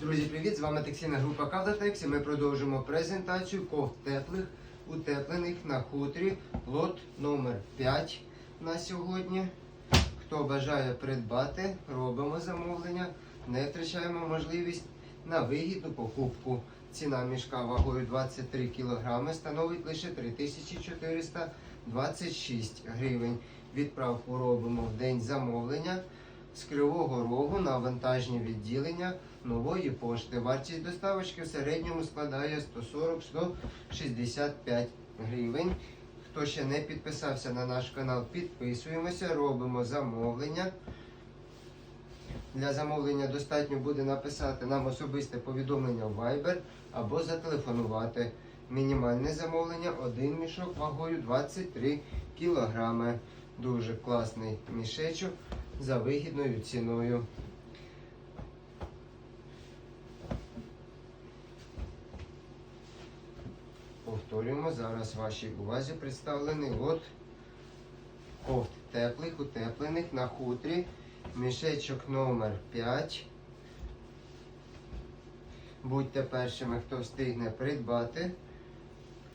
Друзі, привіт! З вами текстильна група Кавлатекс і ми продовжимо презентацію кофт теплих, утеплених на хутрі. Лот номер 5 на сьогодні. Хто бажає придбати, робимо замовлення, не втрачаємо можливість на вигідну покупку. Ціна мішка вагою 23 кг становить лише 3426 гривень. Відправку робимо в день замовлення з Кривого Рогу на вантажні відділення нової пошти. Вартість доставочки в середньому складає 140-165 гривень. Хто ще не підписався на наш канал, підписуємося, робимо замовлення. Для замовлення достатньо буде написати нам особисте повідомлення в Viber або зателефонувати. Мінімальне замовлення один мішок вагою 23 кг. Дуже класний мішечок за вигідною ціною. Повторюємо, зараз вашій увазі представлений лот кофт теплих, утеплених на хутрі. Мішечок номер 5. Будьте першими, хто встигне придбати.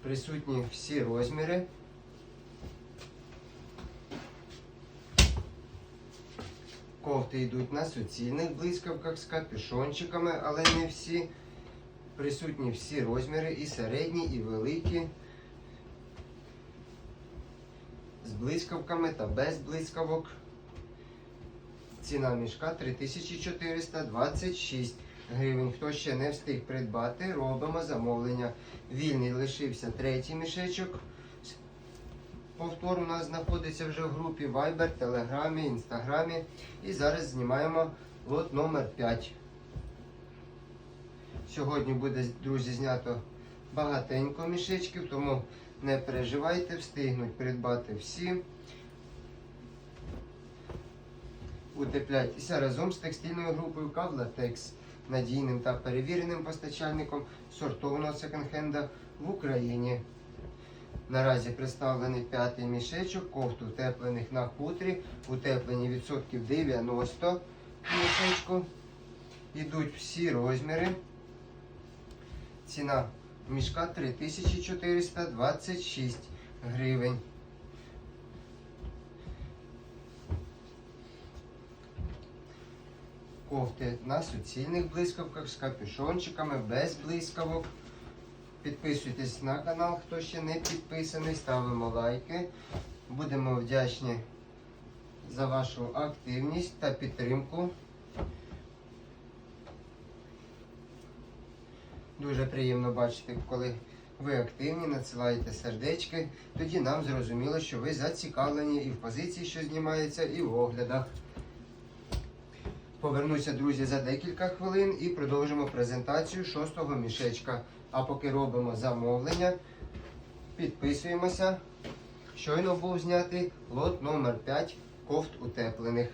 Присутні всі розміри. Кофти йдуть на суцільних блискавках з капюшончиками, але не всі. Присутні всі розміри, і середні, і великі. З блискавками та без блискавок. Ціна мішка 3426 гривень. Хто ще не встиг придбати, робимо замовлення. Вільний лишився третій мішечок. Повтор у нас знаходиться вже в групі Viber, Телеграмі, Інстаграмі. І зараз знімаємо лот номер 5. Сьогодні буде, друзі, знято багатенько мішечків, тому не переживайте, встигнуть придбати всі. Утепляйтеся разом з текстильною групою Кавлатекс, надійним та перевіреним постачальником сортованого секонд-хенда в Україні. Наразі представлений п'ятий мішечок, кофт утеплених на хутрі, утеплені відсотків 90 мішечку. Йдуть всі розміри. Ціна мішка 3426 гривень. Кофти на суцільних блискавках з капюшончиками, без блискавок. Підписуйтесь на канал, хто ще не підписаний, ставимо лайки. Будемо вдячні за вашу активність та підтримку. Дуже приємно бачити, коли ви активні, надсилаєте сердечки. Тоді нам зрозуміло, що ви зацікавлені і в позиції, що знімається, і в оглядах. Повернуся, друзі, за декілька хвилин і продовжимо презентацію шостого мішечка. А поки робимо замовлення, підписуємося. Щойно був знятий лот номер 5 кофт утеплених.